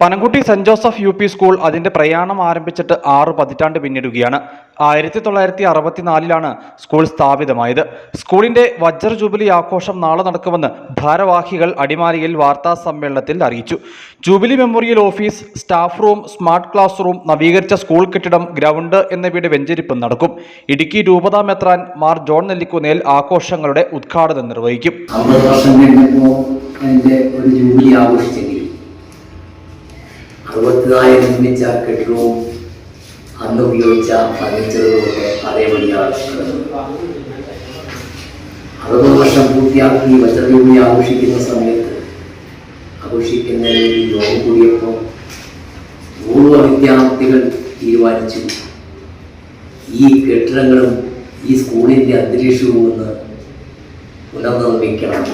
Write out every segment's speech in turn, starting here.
Panamkutty Saint Joseph U P school അതിന്റെ പ്രയാണം ആരംഭിച്ചിട്ട് ആറ് പതിറ്റാണ്ട് പിന്നിടുകയാണ്. ആയിരത്തി തൊള്ളായിരത്തി അറുപത്തിനാലിലാണ് സ്കൂൾ സ്ഥാപിതമായത്. സ്കൂളിന്റെ വജ്ര ജൂബിലി ആഘോഷം നാളെ നടക്കുമെന്ന് ഭാരവാഹികൾ അടിമാലിയിൽ വാർത്താ സമ്മേളനത്തിൽ അറിയിച്ചു. Jubilee memorial office staff room smart class room school school കെട്ടിടം ഗ്രൗണ്ട് എന്നിവയുടെ വെഞ്ചരിപ്പ് നടക്കും. ഇടുക്കി രൂപതാ മെത്രാൻ മാർ ജോൺ നെല്ലിക്കുന്നേൽ ആഘോഷങ്ങളുടെ ഉദ്ഘാടനം നിർവഹിക്കും. അറുപത്തിനാല് നിർമ്മിച്ച കെട്ടിടവും അന്ന് ഉപയോഗിച്ച ഫർണിച്ചറുകളൊക്കെ അതേപടിയാണ് അറുപത് വർഷം പൂർത്തിയാക്കി വജ്രജൂബിലി ആഘോഷിക്കുന്ന സമയത്ത് ആഘോഷിക്കുന്ന യോഗം കൂടിയപ്പോൾ പൂർവ വിദ്യാർത്ഥികൾ തീരുമാനിച്ചു ഈ കെട്ടിടങ്ങളും ഈ സ്കൂളിന്റെ അന്തരീക്ഷവും ഒന്ന് പുനർനിർമ്മിക്കണം.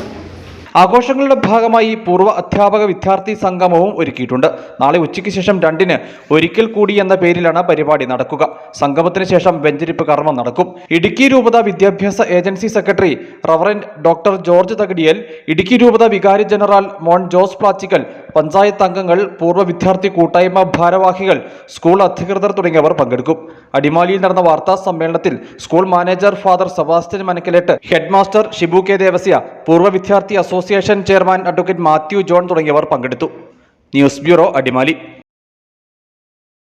ആഘോഷങ്ങളുടെ ഭാഗമായി പൂർവ അധ്യാപക വിദ്യാർത്ഥി സംഗമവും ഒരുക്കിയിട്ടുണ്ട്. നാളെ ഉച്ചയ്ക്ക് ശേഷം രണ്ടിന് ഒരിക്കൽ കൂടി എന്ന പേരിലാണ് പരിപാടി നടക്കുക. സംഗമത്തിന് ശേഷം വെഞ്ചരിപ്പ് കർമ്മം നടക്കും. ഇടുക്കി രൂപത വിദ്യാഭ്യാസ agency secretary reverend doctor George Thakadiyil Idukki രൂപത വികാരി general Mon Jose Plachikkal panchayat അംഗങ്ങൾ പൂർവ വിദ്യാർത്ഥി കൂട്ടായ്മ ഭാരവാഹികൾ സ്കൂൾ അധികൃതർ തുടങ്ങിയവർ പങ്കെടുക്കും. അടിമാലിയിൽ നടന്ന വാർത്താ സമ്മേളനത്തിൽ school manager father Sebastian Manakkalet head master Shibu K Devasya പൂർവ വിദ്യാർത്ഥി association chairman advocate Mathew John തുടങ്ങിയവർ പങ്കെടുത്തു. News bureau Adimali.